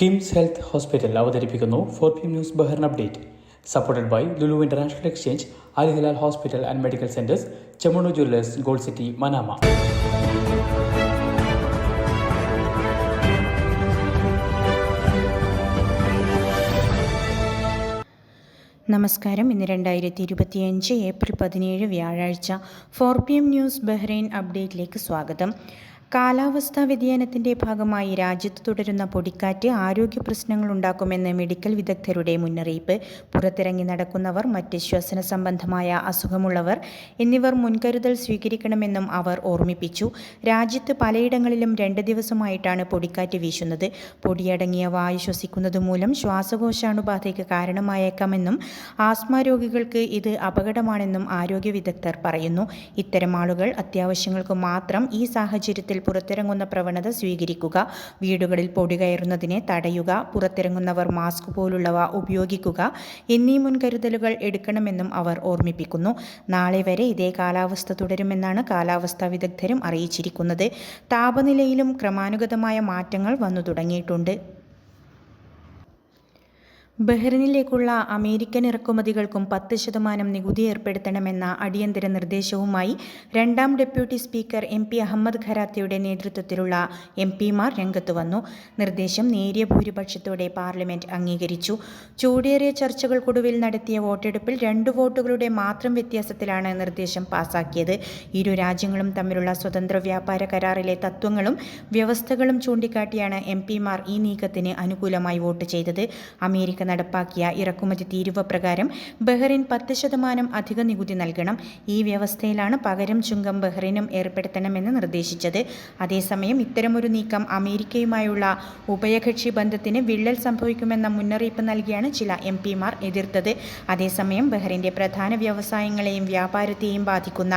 KIMS health hospital അവതരിപ്പിക്കുന്നു four P news Bahrain update. Supported by Lulu international exchange Al hospital and medical centres Chemmanur jewellers gold city Manama. നമസ്കാരം. ഇന്ന് രണ്ടായിരത്തി ഇരുപത്തിയഞ്ച് April പതിനേഴ് വ്യാഴാഴ്ച four P M news Bahrain അപ്ഡേറ്റിലേക്ക് സ്വാഗതം. കാലാവസ്ഥാ വ്യതിയാനത്തിന്റെ ഭാഗമായി രാജ്യത്ത് തുടരുന്ന പൊടിക്കാറ്റ് ആരോഗ്യ പ്രശ്നങ്ങൾ ഉണ്ടാക്കുമെന്ന് മെഡിക്കൽ വിദഗ്ധരുടെ മുന്നറിയിപ്പ്. പുറത്തിറങ്ങി നടക്കുന്നവർ മറ്റ് ശ്വസന സംബന്ധമായ അസുഖമുള്ളവർ എന്നിവർ മുൻകരുതൽ സ്വീകരിക്കണമെന്നും അവർ ഓർമ്മിപ്പിച്ചു. രാജ്യത്ത് പലയിടങ്ങളിലും രണ്ട് ദിവസമായിട്ടാണ് പൊടിക്കാറ്റ് വീശുന്നത്. പൊടിയടങ്ങിയ വായു ശ്വസിക്കുന്നത് മൂലം ശ്വാസകോശാണുബാധയ്ക്ക് കാരണമായേക്കാമെന്നും ആസ്മ രോഗികൾക്ക് ഇത് അപകടമാണെന്നും ആരോഗ്യ വിദഗ്ധർ പറയുന്നു. ഇത്തരം ആളുകൾ അത്യാവശ്യങ്ങൾക്ക് മാത്രം ഈ സാഹചര്യത്തിൽ പുറത്തിറങ്ങുന്ന പ്രവണത സ്വീകരിക്കുക. വീടുകളിൽ പൊടി കയറുന്നതിനെ തടയുക. പുറത്തിറങ്ങുന്നവർ മാസ്ക് പോലുള്ളവ ഉപയോഗിക്കുക. എന്നീ മുൻകരുതലുകൾ എടുക്കണമെന്നും അവർ ഓർമ്മിപ്പിക്കുന്നു. നാളെ വരെ ഇതേ കാലാവസ്ഥ തുടരുമെന്നാണ് കാലാവസ്ഥാ വിദഗ്ധരും അറിയിച്ചിരിക്കുന്നത്. താപനിലയിലും ക്രമാനുഗതമായ മാറ്റങ്ങൾ വന്നു തുടങ്ങിയിട്ടുണ്ട്. ബഹ്റിനിലേക്കുള്ള അമേരിക്കൻ ഇറക്കുമതികൾക്കും പത്ത് ശതമാനം നികുതി ഏർപ്പെടുത്തണമെന്ന അടിയന്തര നിർദ്ദേശവുമായി രണ്ടാം deputy speaker M P Ahmed ഖരാത്തയുടെ നേതൃത്വത്തിലുള്ള എം പിമാർ രംഗത്ത് വന്നു. നിർദ്ദേശം നേരിയ ഭൂരിപക്ഷത്തോടെ പാർലമെന്റ് അംഗീകരിച്ചു. ചൂടേറിയ ചർച്ചകൾക്കൊടുവിൽ നടത്തിയ വോട്ടെടുപ്പിൽ രണ്ട് വോട്ടുകളുടെ മാത്രം വ്യത്യാസത്തിലാണ് നിർദ്ദേശം പാസാക്കിയത്. ഇരു രാജ്യങ്ങളും തമ്മിലുള്ള സ്വതന്ത്ര വ്യാപാര കരാറിലെ തത്വങ്ങളും വ്യവസ്ഥകളും ചൂണ്ടിക്കാട്ടിയാണ് എം പിമാർ ഈ നീക്കത്തിന് അനുകൂലമായി വോട്ട് ചെയ്തത്. അമേരിക്ക നടപ്പാക്കിയ ഇറക്കുമതി തീരുവ പ്രകാരം ബഹ്റിൻ പത്ത് ശതമാനം അധിക നികുതി നൽകണം. ഈ വ്യവസ്ഥയിലാണ് പകരം ചുങ്കം ബഹ്റിനും ഏർപ്പെടുത്തണമെന്ന് നിർദ്ദേശിച്ചത്. അതേസമയം ഇത്തരമൊരു നീക്കം അമേരിക്കയുമായുള്ള ഉഭയകക്ഷി ബന്ധത്തിന് വിള്ളൽ സംഭവിക്കുമെന്ന മുന്നറിയിപ്പ് നൽകിയാണ് ചില എം പിമാർ എതിർത്തത്. അതേസമയം ബഹ്റിന്റെ പ്രധാന വ്യവസായങ്ങളെയും വ്യാപാരത്തെയും ബാധിക്കുന്ന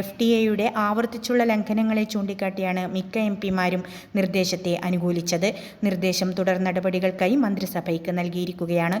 എഫ് ടി എയുടെ ആവർത്തിച്ചുള്ള ലംഘനങ്ങളെ ചൂണ്ടിക്കാട്ടിയാണ് മിക്ക എം പിമാരും നിർദ്ദേശത്തെ അനുകൂലിച്ചത്. നിർദ്ദേശം തുടർ നടപടികൾക്കായി മന്ത്രിസഭയ്ക്ക് നൽകിയിരിക്കുകയാണ്. വരികയാണ്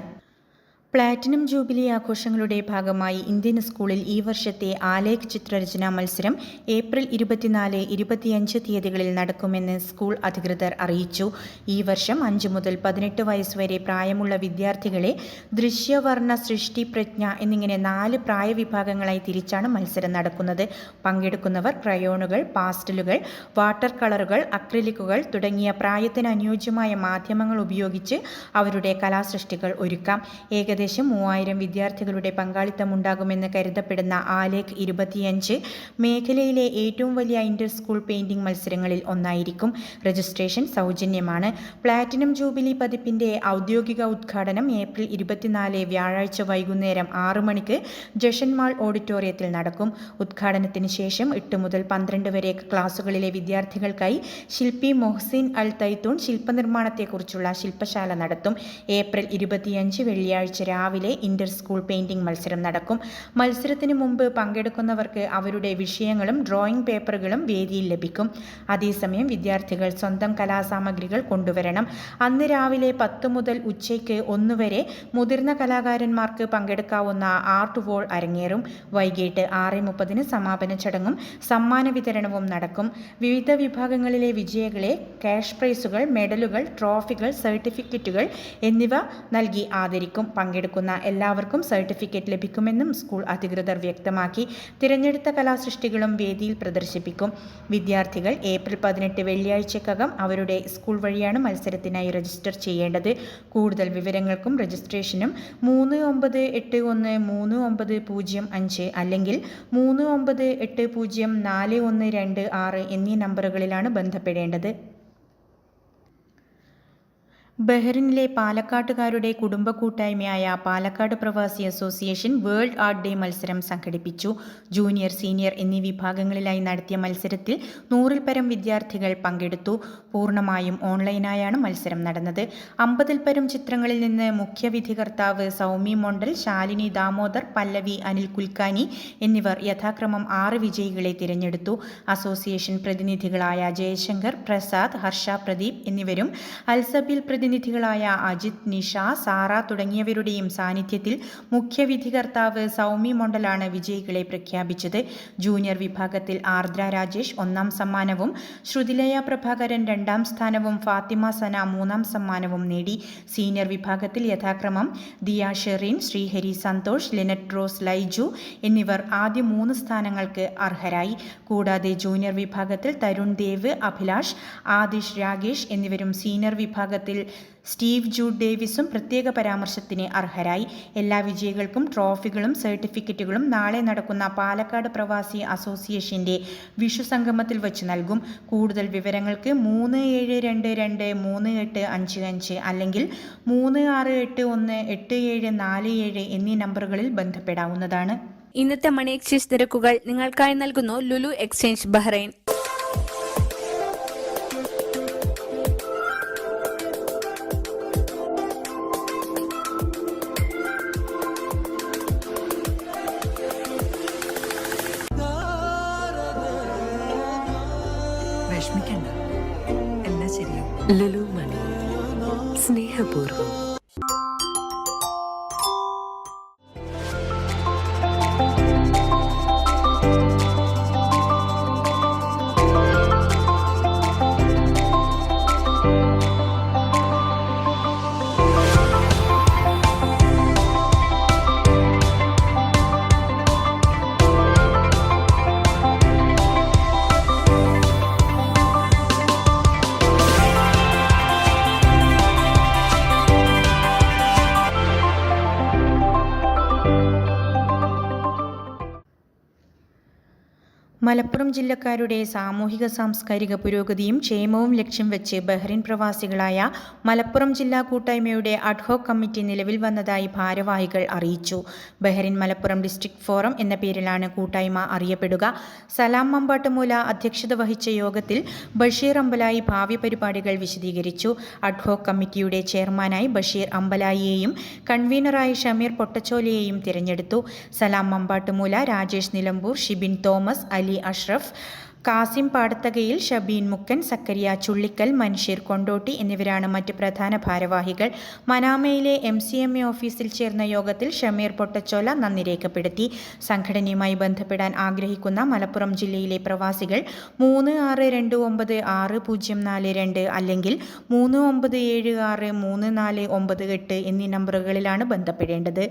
പ്ലാറ്റിനം ജൂബിലി ആഘോഷങ്ങളുടെ ഭാഗമായി ഇന്ത്യൻ സ്കൂളിൽ ഈ വർഷത്തെ ആലേഖ് ചിത്രരചനാ മത്സരം ഏപ്രിൽ ഇരുപത്തിനാല് ഇരുപത്തിയഞ്ച് തീയതികളിൽ നടക്കുമെന്ന് സ്കൂൾ അധികൃതർ അറിയിച്ചു. ഈ വർഷം അഞ്ച് മുതൽ പതിനെട്ട് വയസ്സ് വരെ പ്രായമുള്ള വിദ്യാർത്ഥികളെ ദൃശ്യവർണ സൃഷ്ടി പ്രജ്ഞ എന്നിങ്ങനെ നാല് പ്രായവിഭാഗങ്ങളായി തിരിച്ചാണ് മത്സരം നടക്കുന്നത്. പങ്കെടുക്കുന്നവർ ക്രയോണുകൾ പാസ്റ്റലുകൾ വാട്ടർ കളറുകൾ അക്രിലിക്കുകൾ തുടങ്ങിയ പ്രായത്തിന് അനുയോജ്യമായ മാധ്യമങ്ങൾ ഉപയോഗിച്ച് അവരുടെ കലാസൃഷ്ടികൾ ഒരുക്കാം. ഏകദേശം മൂവായിരം വിദ്യാർത്ഥികളുടെ പങ്കാളിത്തം ഉണ്ടാകുമെന്ന് കരുതപ്പെടുന്ന ആലേഖ് ഇരുപത്തിയഞ്ച് മേഖലയിലെ ഏറ്റവും വലിയ ഇന്റർ സ്കൂൾ പെയിന്റിംഗ് മത്സരങ്ങളിൽ ഒന്നായിരിക്കും. രജിസ്ട്രേഷൻ സൗജന്യമാണ്. പ്ലാറ്റിനം ജൂബിലി പതിപ്പിന്റെ ഔദ്യോഗിക ഉദ്ഘാടനം ഏപ്രിൽ ഇരുപത്തിനാല് വ്യാഴാഴ്ച വൈകുന്നേരം ആറു മണിക്ക് ജഷൻ മാൾ ഓഡിറ്റോറിയത്തിൽ നടക്കും. ഉദ്ഘാടനത്തിന് ശേഷം എട്ട് മുതൽ പന്ത്രണ്ട് വരെ ക്ലാസുകളിലെ വിദ്യാർത്ഥികൾക്കായി ശില്പി മൊഹ്സിൻ അൽ തൈത്തൂൺ ശില്പനിർമ്മാണത്തെക്കുറിച്ചുള്ള ശില്പശാല നടത്തും. ഏപ്രിൽ ഇരുപത്തിയഞ്ച് വെള്ളിയാഴ്ച രാവിലെ ഇന്റർ സ്കൂൾ പെയിന്റിംഗ് മത്സരം നടക്കും. മത്സരത്തിന് മുമ്പ് പങ്കെടുക്കുന്നവർക്ക് അവരുടെ വിഷയങ്ങളും ഡ്രോയിങ് പേപ്പറുകളും വേദിയിൽ ലഭിക്കും. അതേസമയം വിദ്യാർത്ഥികൾ സ്വന്തം കലാസാമഗ്രികൾ കൊണ്ടുവരണം. അന്ന് രാവിലെ പത്ത് മുതൽ ഉച്ചയ്ക്ക് ഒന്ന് വരെ മുതിർന്ന കലാകാരന്മാർക്ക് പങ്കെടുക്കാവുന്ന ആർട്ട് വോൾ അരങ്ങേറും. വൈകിട്ട് ആറ് മുപ്പതിന് സമാപന ചടങ്ങും സമ്മാന വിതരണവും നടക്കും. വിവിധ വിഭാഗങ്ങളിലെ വിജയികളെ ക്യാഷ് പ്രൈസുകൾ മെഡലുകൾ ട്രോഫികൾ സർട്ടിഫിക്കറ്റുകൾ എന്നിവ നൽകി ആദരിക്കും. പങ്കെടുക്കുന്ന എല്ലാവർക്കും സർട്ടിഫിക്കറ്റ് ലഭിക്കുമെന്നും സ്കൂൾ അധികൃതർ വ്യക്തമാക്കി. തിരഞ്ഞെടുത്ത കലാസൃഷ്ടികളും വേദിയിൽ പ്രദർശിപ്പിക്കും. വിദ്യാർത്ഥികൾ ഏപ്രിൽ പതിനെട്ട് വെള്ളിയാഴ്ചക്കകം അവരുടെ സ്കൂൾ വഴിയാണ് മത്സരത്തിനായി രജിസ്റ്റർ ചെയ്യേണ്ടത്. കൂടുതൽ വിവരങ്ങൾക്കും രജിസ്ട്രേഷനും മൂന്ന് ഒമ്പത് എട്ട് ഒന്ന് മൂന്ന് ഒമ്പത് പൂജ്യം അഞ്ച് അല്ലെങ്കിൽ മൂന്ന് ഒമ്പത് എട്ട് പൂജ്യം നാല് ഒന്ന് രണ്ട് ആറ് എന്നീ നമ്പറുകളിലാണ് ബന്ധപ്പെടേണ്ടത്. ബഹ്റിനിലെ പാലക്കാട്ടുകാരുടെ കുടുംബ കൂട്ടായ്മയായ പാലക്കാട് പ്രവാസി അസോസിയേഷൻ വേൾഡ് ആർട്ട് ഡേ മത്സരം സംഘടിപ്പിച്ചു. ജൂനിയർ സീനിയർ എന്നീ വിഭാഗങ്ങളിലായി നടത്തിയ മത്സരത്തിൽ നൂറിൽ പരം വിദ്യാർത്ഥികൾ പങ്കെടുത്തു. പൂർണമായും ഓൺലൈനായാണ് മത്സരം നടന്നത്. അമ്പതിൽ പരം ചിത്രങ്ങളിൽ നിന്ന് മുഖ്യ വിധികർത്താവ് സൗമി മൊണ്ടൽ ശാലിനി ദാമോദർ പല്ലവി അനിൽ കുൽക്കാനി എന്നിവർ യഥാക്രമം ആറ് വിജയികളെ തിരഞ്ഞെടുത്തു. അസോസിയേഷൻ പ്രതിനിധികളായ ജയശങ്കർ പ്രസാദ് ഹർഷ പ്രദീപ് എന്നിവരും അൽസബിൽ പ്രതി പ്രതിനിധികളായ അജിത് നിഷ സാറ തുടങ്ങിയവരുടെയും സാന്നിധ്യത്തിൽ മുഖ്യവിധികർത്താവ് സൗമി മണ്ഡലാണ് വിജയികളെ പ്രഖ്യാപിച്ചത്. ജൂനിയർ വിഭാഗത്തിൽ ആർദ്ര രാജേഷ് ഒന്നാം സമ്മാനവും ശ്രുതിലയ പ്രഭാകരൻ രണ്ടാം സ്ഥാനവും ഫാത്തിമ സന മൂന്നാം സമ്മാനവും നേടി. സീനിയർ വിഭാഗത്തിൽ യഥാക്രമം ദിയ ഷെറിൻ ശ്രീഹരി സന്തോഷ് ലിനറ്റ് റോസ് ലൈജു എന്നിവർ ആദ്യ മൂന്ന് സ്ഥാനങ്ങൾക്ക് അർഹരായി. കൂടാതെ ജൂനിയർ വിഭാഗത്തിൽ തരുൺ ദേവ് അഭിലാഷ് ആദിഷ് രാഗേഷ് എന്നിവരും സീനിയർ വിഭാഗത്തിൽ സ്റ്റീവ് ജൂഡ് ഡേവിസും പ്രത്യേക പരാമർശത്തിന് അർഹരായി. എല്ലാ വിജയികൾക്കും ട്രോഫികളും സർട്ടിഫിക്കറ്റുകളും നാളെ നടക്കുന്ന പാലക്കാട് പ്രവാസി അസോസിയേഷന്റെ വിഷു സംഗമത്തിൽ വച്ച് നൽകും. കൂടുതൽ വിവരങ്ങൾക്ക് മൂന്ന് ഏഴ് രണ്ട് രണ്ട് മൂന്ന് എട്ട് അഞ്ച് അഞ്ച് അല്ലെങ്കിൽ മൂന്ന് ആറ് എട്ട് ഒന്ന് എട്ട് ഏഴ് നാല് ഏഴ് എന്നീ നമ്പറുകളിൽ ബന്ധപ്പെടാവുന്നതാണ്. ഇന്നത്തെ മണി എക്സ്ചേഞ്ച് നിരക്കുകൾ നിങ്ങൾക്കായി നൽകുന്നു ലുലു എക്സ്ചേഞ്ച് ബഹ്റൈൻ. ശരിയാവും ലുലു മലപ്പുറം ജില്ലക്കാരുടെ സാമൂഹിക സാംസ്കാരിക പുരോഗതിയും ക്ഷേമവും ലക്ഷ്യം വെച്ച് ബഹ്റിൻ പ്രവാസികളായ മലപ്പുറം ജില്ലാ കൂട്ടായ്മയുടെ അഡ്ഹോക് കമ്മിറ്റി നിലവിൽ വന്നതായി ഭാരവാഹികൾ അറിയിച്ചു. ബഹ്റിൻ മലപ്പുറം ഡിസ്ട്രിക്ട് ഫോറം എന്ന പേരിലാണ് കൂട്ടായ്മ അറിയപ്പെടുക. സലാം മമ്പാട്ടുമൂല അധ്യക്ഷത വഹിച്ച യോഗത്തിൽ ബഷീർ അമ്പലായി ഭാവി പരിപാടികൾ വിശദീകരിച്ചു. അഡ്ഹോക് കമ്മിറ്റിയുടെ ചെയർമാനായി ബഷീർ അമ്പലായിയെയും കൺവീനറായി ഷമീർ പൊട്ടച്ചോലിയെയും തിരഞ്ഞെടുത്തു. സലാം മമ്പാട്ടുമൂല രാജേഷ് നിലമ്പൂർ ഷിബിൻ തോമസ് അലി അഷ്റഫ് കാസിം പാടത്തകയിൽ ഷബീൻ മുക്കൻ സക്കരിയ ചുള്ളിക്കൽ മൻഷീർ കൊണ്ടോട്ടി എന്നിവരാണ് മറ്റ് പ്രധാന ഭാരവാഹികൾ. മനാമയിലെ എം സി എം എ ഓഫീസിൽ ചേർന്ന യോഗത്തിൽ ഷമീർ പൊട്ടച്ചോല നന്ദി രേഖപ്പെടുത്തി. സംഘടനയുമായി ബന്ധപ്പെടാൻ ആഗ്രഹിക്കുന്ന മലപ്പുറം ജില്ലയിലെ പ്രവാസികൾ മൂന്ന് ആറ് രണ്ട് ഒമ്പത് ആറ് പൂജ്യം നാല് രണ്ട് അല്ലെങ്കിൽ മൂന്ന് ഒമ്പത് ഏഴ് ആറ് മൂന്ന് നാല് ഒമ്പത് എട്ട് എന്നീ നമ്പറുകളിലാണ് ബന്ധപ്പെടേണ്ടത്.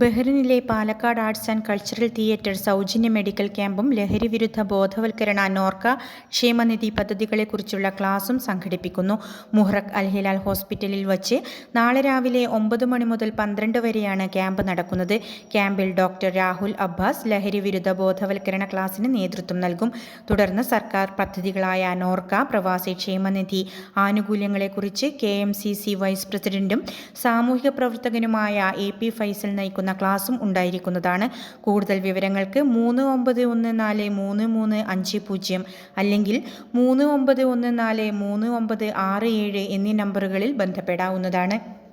ബഹ്റിനിലെ Palakkad arts and cultural theatre സൗജന്യ മെഡിക്കൽ ക്യാമ്പും ലഹരി വിരുദ്ധ ബോധവൽക്കരണ നോർക്ക ക്ഷേമനിധി പദ്ധതികളെക്കുറിച്ചുള്ള ക്ലാസും സംഘടിപ്പിക്കുന്നു. മുഹ്റഖ് അൽ ഹിലാൽ ഹോസ്പിറ്റലിൽ വച്ച് നാളെ രാവിലെ ഒമ്പത് മണി മുതൽ പന്ത്രണ്ട് വരെയാണ് ക്യാമ്പ് നടക്കുന്നത്. ക്യാമ്പിൽ ഡോക്ടർ രാഹുൽ അബ്ബാസ് ലഹരി വിരുദ്ധ ബോധവൽക്കരണ ക്ലാസ്സിന് നേതൃത്വം നൽകും. തുടർന്ന് സർക്കാർ പദ്ധതികളായ നോർക്ക പ്രവാസി ക്ഷേമനിധി ആനുകൂല്യങ്ങളെക്കുറിച്ച് K M C C vice പ്രസിഡന്റും സാമൂഹിക പ്രവർത്തകനുമായ എ പി ഫൈസൽ നയിക്കുന്ന. ക്ലാസും ഉണ്ടായിരിക്കുന്നതാണ്. കൂടുതൽ വിവരങ്ങൾക്ക് മൂന്ന് ഒമ്പത് ഒന്ന് നാല് മൂന്ന് മൂന്ന് അഞ്ച് പൂജ്യം അല്ലെങ്കിൽ മൂന്ന് ഒമ്പത് ഒന്ന് നാല് മൂന്ന് ഒമ്പത് ആറ് ഏഴ് എന്നീ നമ്പറുകളിൽ ബന്ധപ്പെടാവുന്നതാണ്.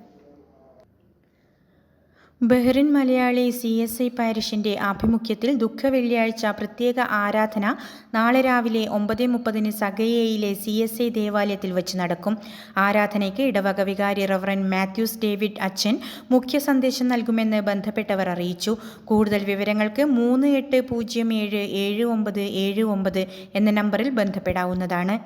Bahrain Malayali C S I പാരിഷിന്റെ ആഭിമുഖ്യത്തിൽ ദുഃഖ വെള്ളിയാഴ്ച പ്രത്യേക ആരാധന നാളെ രാവിലെ ഒമ്പത് മുപ്പതിന് സഗയയിലെ സി എസ് ഐ ദേവാലയത്തിൽ വച്ച് നടക്കും. ആരാധനയ്ക്ക് ഇടവക വികാരി റവറൻ മാത്യൂസ് ഡേവിഡ് അച്ഛൻ മുഖ്യ സന്ദേശം നൽകുമെന്ന് ബന്ധപ്പെട്ടവർ അറിയിച്ചു. കൂടുതൽ വിവരങ്ങൾക്ക് മൂന്ന് എട്ട് പൂജ്യം ഏഴ് ഏഴ് ഒമ്പത് ഏഴ് ഒമ്പത് എന്ന നമ്പറിൽ ബന്ധപ്പെടാവുന്നതാണ്.